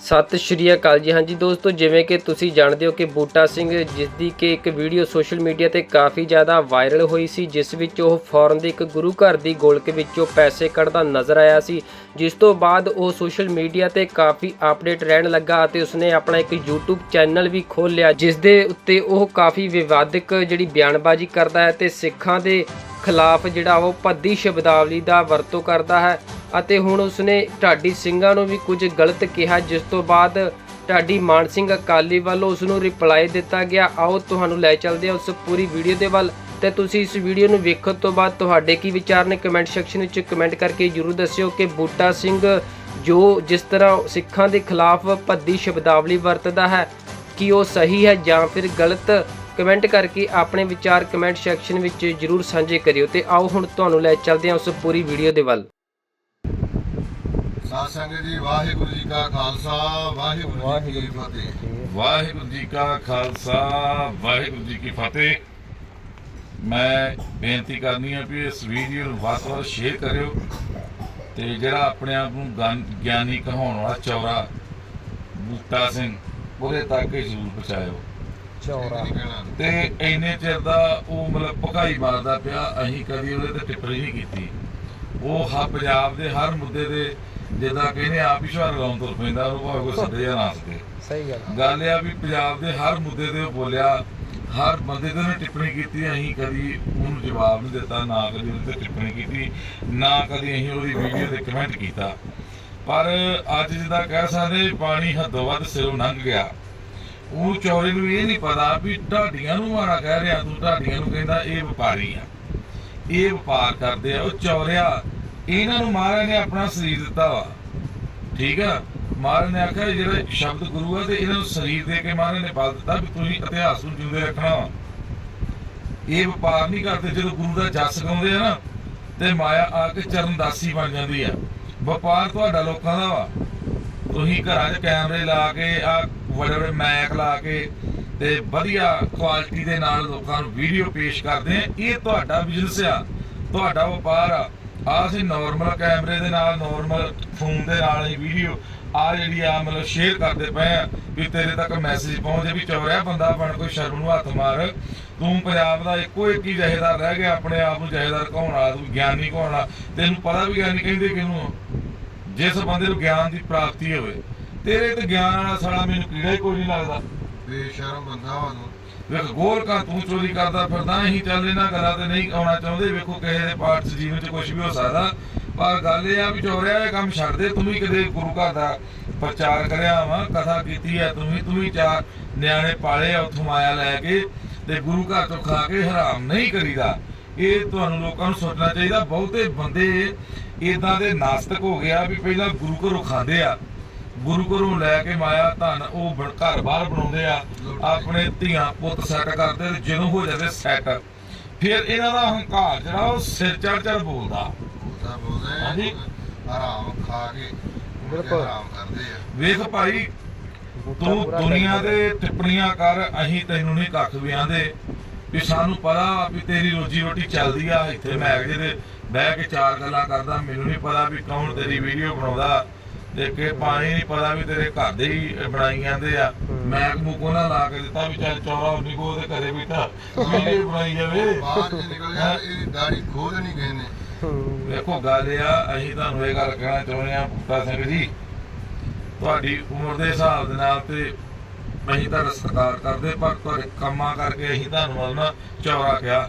ਸਤਿ ਸ਼੍ਰੀ ਅਕਾਲ ਜੀ। ਹਾਂਜੀ ਦੋਸਤੋ, ਜਿਵੇਂ ਕਿ ਤੁਸੀਂ ਜਾਣਦੇ ਹੋ ਕਿ ਬੂਟਾ ਸਿੰਘ ਜਿਸ ਦੀ ਕਿ ਇੱਕ ਵੀਡੀਓ ਸੋਸ਼ਲ ਮੀਡੀਆ ਤੇ ਕਾਫੀ ਜ਼ਿਆਦਾ ਵਾਇਰਲ ਹੋਈ ਸੀ, ਜਿਸ ਵਿੱਚ ਉਹ ਫੌਰਨ ਦੇ ਇੱਕ ਗੁਰੂ ਘਰ ਦੀ ਗੋਲਕ ਵਿੱਚੋਂ ਪੈਸੇ ਕੱਢਦਾ ਨਜ਼ਰ ਆਇਆ ਸੀ। ਜਿਸ ਤੋਂ ਬਾਅਦ ਉਹ ਸੋਸ਼ਲ ਮੀਡੀਆ ਤੇ ਕਾਫੀ ਅਪਡੇਟ ਰਹਿਣ ਲੱਗਾ ਅਤੇ ਉਸਨੇ ਆਪਣਾ ਇੱਕ YouTube ਚੈਨਲ ਵੀ ਖੋਲ੍ਹ ਲਿਆ ਜਿਸ ਦੇ ਉੱਤੇ ਉਹ ਕਾਫੀ ਵਿਵਾਦਕ ਜਿਹੜੀ ਬਿਆਨਬਾਜ਼ੀ ਕਰਦਾ ਹੈ ਤੇ ਸਿੱਖਾਂ ਦੇ ਖਿਲਾਫ ਜਿਹੜਾ ਉਹ ਭੱਦੀ ਸ਼ਬਦਾਵਲੀ ਦਾ ਵਰਤੋਂ ਕਰਦਾ ਹੈ। ਅਤੇ ਹੁਣ ਉਸਨੇ ਢਾਡੀ ਸਿੰਘਾਂ ਨੂੰ ਵੀ ਕੁਝ ਗਲਤ ਕਿਹਾ, ਜਿਸ ਤੋਂ ਬਾਅਦ ਢਾਡੀ ਮਾਨ ਸਿੰਘ ਅਕਾਲੀ ਵੱਲੋਂ ਉਸ ਨੂੰ ਰਿਪਲਾਈ ਦਿੱਤਾ ਗਿਆ। ਆਓ ਤੁਹਾਨੂੰ ਲੈ ਚੱਲਦੇ ਹਾਂ ਉਸ ਪੂਰੀ ਵੀਡੀਓ ਦੇ ਵੱਲ ਤੇ ਤੁਸੀਂ ਇਸ ਵੀਡੀਓ ਨੂੰ ਵੇਖਣ ਤੋਂ ਬਾਅਦ ਤੁਹਾਡੇ ਕੀ ਵਿਚਾਰ ਨੇ ਕਮੈਂਟ ਸੈਕਸ਼ਨ ਵਿੱਚ ਕਮੈਂਟ ਕਰਕੇ ਜਰੂਰ ਦੱਸਿਓ ਕਿ ਬੂਟਾ ਸਿੰਘ ਜੋ ਜਿਸ ਤਰ੍ਹਾਂ ਸਿੱਖਾਂ ਦੇ ਖਿਲਾਫ ਭੱਦੀ ਸ਼ਬਦਾਵਲੀ ਵਰਤਦਾ ਹੈ, ਕਿ ਉਹ ਸਹੀ ਹੈ ਜਾਂ ਫਿਰ ਗਲਤ? ਕਮੈਂਟ ਕਰਕੇ ਆਪਣੇ ਵਿਚਾਰ ਕਮੈਂਟ ਸੈਕਸ਼ਨ ਵਿੱਚ ਜਰੂਰ ਸਾਂਝੇ ਕਰਿਓ ਤੇ ਆਓ ਹੁਣ ਤੁਹਾਨੂੰ ਲੈ ਚੱਲਦੇ ਹਾਂ ਉਸ ਪੂਰੀ ਵੀਡੀਓ ਦੇ ਵੱਲ। ਸਾਧ ਸੰਗਤ ਜੀ ਵਾਹਿਗੁਰੂ ਜੀ ਕਾ ਖਾਲਸਾ ਵਾਹਿਗੁਰੂ ਜੀ ਕੀ ਫਤਿਹ। ਵਾਹਿਗੁਰੂ ਜੀ ਕਾ ਖਾਲਸਾ ਵਾਹਿਗੁਰੂ ਜੀ ਕੀ ਫਤਿਹ। ਮੈਂ ਬੇਨਤੀ ਕਰਨੀ ਹੈ ਵੀ ਇਸ ਵੀਡੀਓ ਨੂੰ ਵੱਧ ਤੋਂ ਸ਼ੇਅਰ ਕਰਿਓ ਤੇ ਜਿਹੜਾ ਆਪਣੇ ਆਪ ਨੂੰ ਗਿਆਨੀ ਕਹਾਉਣ ਵਾਲਾ ਚੌਰਾ ਬੂਟਾ ਸਿੰਘ ਉਹਦੇ ਤੱਕ ਹੀ ਜ਼ਰੂਰ ਪਹੁੰਚਾਇਓ। ਚੌਰਾ। ਤੇ ਇੰਨੇ ਚਿਰ ਦਾ ਉਹ ਮਤਲਬ ਭਕਾਈ ਮਾਰਦਾ ਪਿਆ ਅਸੀਂ ਕਦੀ ਉਹਦੇ ਤੇ ਟਿੱਪਣੀ ਨਹੀਂ ਕੀਤੀ। ਉਹ ਹ ਪੰਜਾਬ ਦੇ ਹਰ ਮੁੱਦੇ ਦੇ ਜਿੱਦਾਂ ਕਹਿੰਦੇ ਆਪ ਹੀ ਸ਼ਵਾਰ ਲਾਉਣ ਤੁਰ ਪੈਂਦਾ ਉਹ ਭਾਵੇਂ ਕੋਈ ਸੱਦੇ ਜਾਂ ਨਾ ਸਕੇ ਸਹੀ ਗੱਲ ਗੱਲ ਇਹ ਆ ਵੀ ਪੰਜਾਬ ਦੇ ਹਰ ਮੁੱਦੇ ਤੇ ਉਹ ਬੋਲਿਆ ਹਰ ਬੰਦੇ ਤੇ ਉਹਨੇ ਟਿੱਪਣੀ ਕੀਤੀ ਅਸੀਂ ਕਦੀ ਉਹਨੂੰ ਜਵਾਬ ਨਹੀਂ ਦਿੱਤਾ ਨਾ ਕਦੀ ਉਹਦੇ ਤੇ ਟਿੱਪਣੀ ਕੀਤੀ ਨਾ ਕਦੀ ਅਸੀਂ ਉਹਦੀ ਵੀਡੀਓ ਤੇ ਕਮੈਂਟ ਕੀਤਾ। ਪਰ ਅੱਜ ਜਿੱਦਾਂ ਕਹਿ ਸਕਦੇ ਪਾਣੀ ਹੱਦੋਂ ਵੱਧ ਸਿਰੋਂ ਲੰਘ ਗਿਆ। ਉਹ ਚੌਰੇ ਨੂੰ ਇਹ ਨਹੀਂ ਪਤਾ ਵੀ ਢਾਡੀਆਂ ਨੂੰ ਮਾਰਾ ਕਹਿ ਰਿਹਾ ਤੂੰ ਢਾਡੀਆਂ ਨੂੰ ਕਹਿੰਦਾ ਇਹ ਵਪਾਰੀ ਆ। ਇਹ ਵਪਾਰ ਕਰਦੇ ਆ ਉਹ ਚੌਰਿਆ ਇਹਨਾਂ ਨੂੰ ਮਹਾਰਾਜ ਨੇ ਆਪਣਾ ਸਰੀਰ ਦਿੱਤਾ ਵਾ। ਠੀਕ ਆ ਮਹਾਰਾਜ ਨੇ ਆਖਿਆ ਵੀ ਜਿਹੜਾ ਸ਼ਬਦ ਗੁਰੂ ਆ ਤੇ ਇਹਨਾਂ ਨੂੰ ਸਰੀਰ ਦੇ ਕੇ ਮਹਾਰਾਜ ਨੇ ਬਲ ਦਿੱਤਾ ਵੀ ਤੁਸੀਂ ਇਤਿਹਾਸ ਨੂੰ ਜਿਉਂਦੇ ਰੱਖਣਾ ਵਾ। ਇਹ ਵਪਾਰ ਨਹੀਂ ਕਰਦੇ, ਜਦੋਂ ਗੁਰੂ ਦਾ ਜਸ ਗਾਉਂਦੇ ਆ ਨਾ, ਤੇ ਮਾਇਆ ਆ ਕੇ ਚਰਨਦਾਸੀ ਬਣ ਜਾਂਦੀ ਆ। ਵਪਾਰ ਤੁਹਾਡਾ ਲੋਕਾਂ ਦਾ ਵਾ। ਤੁਸੀਂ ਘਰਾਂ 'ਚ ਕੈਮਰੇ ਲਾ ਕੇ, ਆ ਵੱਡੇ ਵੱਡੇ ਮੈਕ ਲਾ ਕੇ ਤੇ ਵਧੀਆ ਕੁਆਲਿਟੀ ਦੇ ਨਾਲ ਲੋਕਾਂ ਨੂੰ ਵੀਡੀਓ ਪੇਸ਼ ਕਰਦੇ ਆ। ਇਹ ਤੁਹਾਡਾ ਬਿਜ਼ਨਸ ਆ, ਤੁਹਾਡਾ ਵਪਾਰ ਆ। ਆ ਅਸੀਂ ਨਾਰਮਲ ਕੈਮਰੇ ਦੇ ਨਾਲ ਨਾਰਮਲ ਫੋਨ ਦੇ ਨਾਲ ਹੀ ਵੀਡੀਓ ਆ ਜਿਹੜੀ ਆ ਮਤਲਬ ਸ਼ੇਅਰ ਕਰਦੇ ਪਏ ਆ ਵੀ ਤੇਰੇ ਤੱਕ ਮੈਸੇਜ ਪਹੁੰਚੇ ਵੀ ਚੌਰਿਆ ਬੰਦਾ ਬਣ ਕੋਈ ਸ਼ਰਮ ਨੂੰ ਹੱਥ ਮਾਰ। ਤੂੰ ਪੰਜਾਬ ਦਾ ਇੱਕੋ ਇੱਕ ਹੀ ਜਹੇਦਾਰ ਰਹਿ ਗਿਆ, ਆਪਣੇ ਆਪ ਨੂੰ ਜਹੇਦਾਰ ਕਹਾਉਣ ਵਾਲਾ ਤੂੰ ਗਿਆਨੀ ਕਹਾਉਣ। ਵਾਲਾ ਤੈਨੂੰ ਪਤਾ ਵੀ ਗਿਆਨੀ ਕਹਿੰਦੇ ਕਿਹਨੂੰ ਜਿਸ ਬੰਦੇ ਨੂੰ ਗਿਆਨ ਦੀ ਪ੍ਰਾਪਤੀ ਹੋਵੇ। ਤੇਰੇ ਤੇ ਗਿਆਨ ਵਾਲਾ ਸਾਲਾ ਮੈਨੂੰ ਕੀੜਾ ਹੀ ਕੋਈ ਨਹੀਂ ਲੱਗਦਾ। ਬੇਸ਼ਰਮ ਬੰਦਾ ਵਾ ਵੇਖ ਗੋਲ ਕਾ ਤੂੰ ਚੋਰੀ ਕਰਦਾ ਫਿਰਦਾ, ਅਸੀਂ ਚੱਲ ਇਹਨਾਂ ਗੱਲਾਂ ਤੇ ਨਹੀਂ ਆਉਣਾ ਚਾਹੁੰਦੇ। ਵੇਖੋ ਕਿਸੇ ਦੇ ਪਾਰਟ 'ਚ ਜੀਵਨ 'ਚ ਕੁਝ ਵੀ ਹੋ ਸਕਦਾ। ਪਰ ਗੱਲ ਇਹ ਆ ਵੀ ਚੋਰਿਆ ਇਹ ਕੰਮ ਛੱਡ ਦੇ, ਤੂੰ ਵੀ ਕਦੇ ਗੁਰੂ ਘਰ ਦਾ ਪ੍ਰਚਾਰ ਕਰਿਆ ਵਾ, ਕਥਾ ਕੀਤੀ ਹੈ ਤੂੰ ਵੀ ਤੂੰ ਵੀ ਚਾਰ ਨਿਆਣੇ ਪਾਲੇ ਆ ਉੱਥੋਂ ਮਾਇਆ ਲੈ ਕੇ ਤੇ ਗੁਰੂ ਘਰ ਤੋਂ ਖਾ ਕੇ ਹਰਾਮ ਨਹੀਂ ਕਰੀਦਾ। ਇਹ ਤੁਹਾਨੂੰ ਲੋਕਾਂ ਨੂੰ ਸੋਚਣਾ ਚਾਹੀਦਾ। ਬਹੁਤੇ ਬੰਦੇ ਇਦਾਂ ਦੇ ਨਾਸਤਕ ਹੋ ਗਿਆ ਵੀ ਪਹਿਲਾਂ ਗੁਰੂ ਘਰੋਂ ਖਾਂਦੇ ਆ। ਗੁਰੂ ਘਰੋਂ ਲੈ ਕੇ ਮਾਇਆ ਧਨ ਉਹ ਬਣ- ਘਰ ਬਾਹਰ ਬਣਾਉਂਦੇ ਆ ਆਪਣੇ ਧੀਆਂ ਪੁੱਤ ਸੈੱਟ ਕਰਦੇ ਤੇ ਜਦੋਂ ਹੋ ਜਾਂਦੇ ਸੈੱਟ ਫਿਰ ਇਹਨਾਂ ਦਾ ਹੰਕਾਰ ਜਿਹੜਾ ਉਹ ਸਿਰ ਚੜ ਚੜ ਬੋਲਦਾ। ਉਹਦਾ ਬੋਲਦੇ ਆ, ਹਾਂਜੀ। ਆਰਾਮ ਖਾ ਕੇ ਮੁੜ ਕੇ ਬਿਲਕੁਲ। ਆਰਾਮ ਕਰਦੇ ਆ। ਵੇਖ ਭਾਈ ਤੂੰ ਦੁਨੀਆ ਦੇ ਟਿੱਪਣੀਆਂ ਕਰ ਅਸੀਂ ਤੈਨੂੰ ਨਹੀਂ ਕੱਖ ਵੀ ਆਂਦੇ। ਵੀ ਸਾਨੂੰ ਪਤਾ ਵੀ ਤੇਰੀ ਰੋਜੀ ਰੋਟੀ ਚੱਲਦੀ ਆ ਇੱਥੇ ਮੈਂ ਜਿਹਦੇ ਬਹਿ ਕੇ ਚਾਰ ਗੱਲਾਂ ਕਰਦਾ ਮੈਨੂੰ ਨਹੀਂ ਪਤਾ ਵੀ ਕੌਣ ਤੇਰੀ ਵੀਡੀਓ ਬਣਾਉਂਦਾ। ਤੇ ਕਿ ਪਾਣੀ ਨਹੀਂ ਪਤਾ ਵੀ ਤੇਰੇ ਘਰ ਦੇ ਹੀ ਬਣਾਈ ਜਾਂਦੇ ਆ। ਮੈਂ ਮੂਕੋ ਨਾ ਲਾ ਕੇ ਦਿੱਤਾ ਵੀ ਚੱਲ ਚੌਰਾ ਉਨੀ ਕੋ ਦੇ ਘਰੇ ਬੈਠਾ। ਵੀਡੀਓ ਬਣਾਈ ਜਾਵੇ। ਬਾਹਰ ਜੇ ਨਿਕਲ ਗਿਆ ਇਹਦੀ ਦਾੜੀ ਖੋਦ ਨਹੀਂ ਗਏ ਨੇ। ਵੇਖੋ ਗੱਲ ਇਹ ਆ ਅਸੀਂ ਤੁਹਾਨੂੰ ਇਹ ਗੱਲ ਕਹਿਣਾ ਚਾਹੁੰਦੇ ਆ ਪੁੱਤਾ ਸਿੰਘ ਜੀ। ਤੁਹਾਡੀ ਉਮਰ ਦੇ ਹਿਸਾਬ ਦੇ ਨਾਲ ਤੇ ਅਸੀਂ ਤੁਹਾਡਾ ਸਤਿਕਾਰ ਕਰਦੇ ਪਰ ਤੁਹਾਡੇ ਕੰਮਾਂ ਕਰਕੇ ਅਸੀਂ ਤੁਹਾਨੂੰ ਮਤਲਬ ਚੌਰਾ ਕਿਹਾ।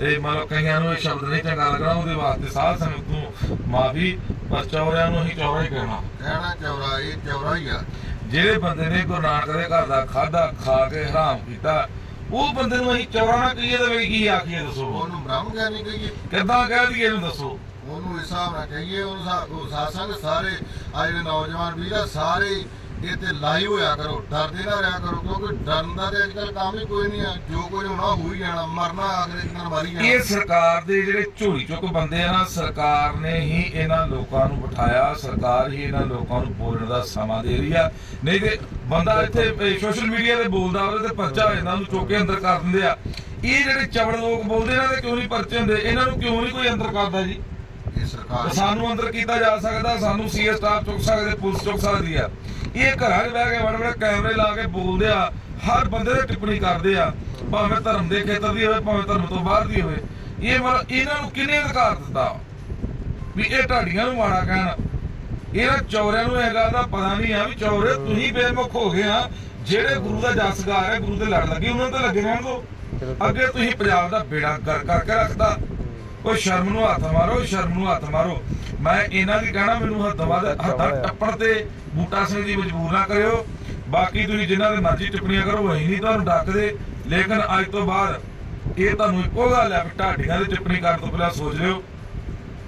ਤੇ ਮਤਲਬ ਕਈਆਂ ਨੂੰ ਇਹ ਸ਼ਬਦ ਨਹੀਂ ਚੰਗਾ ਲੱਗਣਾ ਉਹਦੇ ਵਾਸਤੇ ਸਾਧ ਸੰਗਤ ਨੂੰ ਮਾਫੀ ਪਰ ਚੌਰਿਆਂ ਨੂੰ ਅਸੀਂ ਚੌਰਾ ਹੀ ਕਹਿਣਾ। ਕਹਿਣਾ ਚੌਰਾ ਇਹ ਚੌਰਾ ਹੀ ਆ। ਜਿਹੜੇ ਬੰਦੇ ਨੇ ਗੁਰੂ ਨਾਨਕ ਦੇ ਘਰ ਦਾ ਖਾਦਾ ਖਾ ਕੇ ਹਰਾਮ ਕੀਤਾ ਉਹ ਬੰਦੇ ਨੂੰ ਅਸੀਂ ਚੌਰਾ ਨਾ ਕਹੀਏ ਤਾਂ ਵੀ ਕੀ ਆਖੀਏ ਦੱਸੋ? ਉਹਨੂੰ ਬ੍ਰਹਮ ਗਿਆਨੀ ਕਹੀਏ। ਕਿੱਦਾਂ ਕਹਿ ਦਈਏ ਇਹਨੂੰ ਦੱਸੋ? ਉਹਨੂੰ ਹਿਸਾਬ ਨਾਲ ਕਹੀਏ ਉਹ ਸਾ- ਉਹ ਸਾਸੰਗ ਸਾਰੇ ਆ ਜਿਹੜੇ ਨੌਜਵਾਨ ਵੀਰ ਸਾਰੇ ਇਹ ਤੇ ਲਾਈ ਹੋਇਆ ਕਰੋ ਡਰਦੇ ਨਾ ਰਿਹਾ ਕਰੋ ਕਿਉਂਕਿ ਡਰਨ ਦਾ ਤੇ ਅੱਜਕੱਲ ਕੰਮ ਹੀ ਕੋਈ ਨਹੀਂ ਆ। ਜੋ ਕੁਝ ਹੋਣਾ ਹੋ ਹੀ ਜਾਣਾ ਮਰਨਾ ਆਖਰੇ ਦਿਨ ਮਰ ਹੀ ਇਹ ਜਾਣਾ ਸਰਕਾਰ ਦੇ ਜਿਹੜੇ ਝੋਲੀ ਚੁੱਕ ਬੰਦੇ ਆ ਨਾ ਸਰਕਾਰ ਨੇ ਹੀ ਇਹਨਾਂ ਲੋਕਾਂ ਨੂੰ ਬਿਠਾਇਆ ਸਰਕਾਰ ਹੀ ਇਹਨਾਂ ਲੋਕਾਂ ਨੂੰ ਬੋਲਣ ਦਾ ਸਮਾਂ ਦੇ ਰਹੀ ਆ। ਨਹੀਂ ਤੇ ਬੰਦਾ ਇੱਥੇ ਸੋਸ਼ਲ ਮੀਡੀਆ ਤੇ ਬੋਲਦਾ ਉਹਦੇ ਤੇ ਪਰਚਾ ਹੋ ਜਾਂਦਾ ਉਹਨੂੰ ਚੁੱਕ ਕੇ ਅੰਦਰ ਕਰ ਦਿੰਦੇ ਆ। ਇਹ ਜਿਹੜੇ ਚਵੜ ਲੋਕ ਬੋਲਦੇ ਇਹਨਾਂ ਦੇ ਕਿਉਂ ਨਹੀਂ ਪਰਚੇ ਹੁੰਦੇ? ਇਹਨਾਂ ਨੂੰ ਕਿਉਂ ਨਹੀਂ ਕੋਈ ਅੰਦਰ ਕਰਦਾ ਜੀ? ਇਹ ਸਰਕਾਰ ਸਾਨੂੰ ਅੰਦਰ ਕੀਤਾ ਜਾ ਸਕਦਾ ਸਾਨੂੰ ਸੀਐਸ ਸਟਾਫ ਚੁੱਕ ਸਕਦੇ ਪੁਲਿਸ ਚੁੱਕ ਸਕਦੀ ਆ। ਇਹ ਘਰਾਂ 'ਚ ਬਹਿ ਕੇ ਵੜ ਵੜ ਕੈਮਰੇ ਲਾ ਕੇ ਬੋਲਦੇ ਆ, ਹਰ ਬੰਦੇ ਤੇ ਟਿੱਪਣੀ ਕਰਦੇ ਆ, ਭਾਵੇਂ ਧਰਮ ਦੇ ਖੇਤਰ ਦੀ ਹੋਵੇ, ਭਾਵੇਂ ਧਰਮ ਤੋਂ ਬਾਹਰ ਦੀ ਹੋਵੇ। ਇਹ ਮਤਲਬ ਇਹਨਾਂ ਨੂੰ ਕਿਹਨੇ ਅਧਿਕਾਰ ਦਿੱਤਾ? ਵੀ ਇਹ ਢਾਡੀਆਂ ਨੂੰ ਮਾੜਾ ਕਹਿਣ। ਇਹਨਾਂ ਚੌਰਿਆਂ ਨੂੰ ਇਹ ਗੱਲ ਦਾ ਪਤਾ ਨਹੀਂ ਆ ਵੀ ਚੌਰੇ ਤੁਸੀਂ ਬੇਮੁਖ ਹੋ ਗਏ ਆ, ਜਿਹੜੇ ਗੁਰੂ ਦਾ ਜਸਗਾਰ ਹੈ, ਗੁਰੂ ਦੇ ਲੜ ਲੱਗੇ, ਉਹਨਾਂ ਤੇ ਲੱਗੇ ਰਹਿਣ ਅੱਗੇ ਤੁਸੀਂ ਪੰਜਾਬ ਦਾ ਬੇੜਾ ਕਰ ਕਰਕੇ ਰੱਖਦਾ ਕੋਈ ਸ਼ਰਮ ਨੂੰ ਹੱਥ ਮਾਰੋ, ਸ਼ਰਮ ਨੂੰ ਹੱਥ ਮਾਰੋ। ਮੈਂ ਇਹਨਾਂ ਦੀ ਕਹਿਣਾ ਮੈਨੂੰ ਹੱਥ ਵੱਧ ਹੱਥਾਂ ਟੱਪਣ ਤੇ ਬੂਟਾ ਸਿੰਘ ਜੀ ਮਜਬੂਰ ਨਾ ਕਰਿਓ। ਬਾਕੀ ਤੁਸੀਂ ਜਿਨ੍ਹਾਂ ਦੇ ਮਰਜ਼ੀ ਟਿੱਪਣੀਆਂ ਕਰੋ ਅਸੀਂ ਨਹੀਂ ਤੁਹਾਨੂੰ ਡੱਕਦੇ। ਲੇਕਿਨ ਅੱਜ ਤੋਂ ਬਾਅਦ ਇਹ ਤੁਹਾਨੂੰ ਇੱਕੋ ਗੱਲ ਹੈ ਵੀ ਢਾਡੀਆਂ ਦੀ ਟਿੱਪਣੀ ਕਰਨ ਤੋਂ ਪਹਿਲਾਂ ਸੋਚ ਲਿਓ।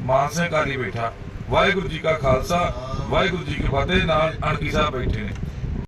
ਮਾਨ ਸਿੰਘ ਕਾਲੀ ਬੈਠਾ। ਵਾਹਿਗੁਰੂ ਜੀ ਕਾ ਖਾਲਸਾ ਵਾਹਿਗੁਰੂ ਜੀ ਕੀ ਫਤਿਹ ਨਾਲ ਅਣਕੀ ਸਾਹਿਬ ਬੈਠੇ ਨੇ।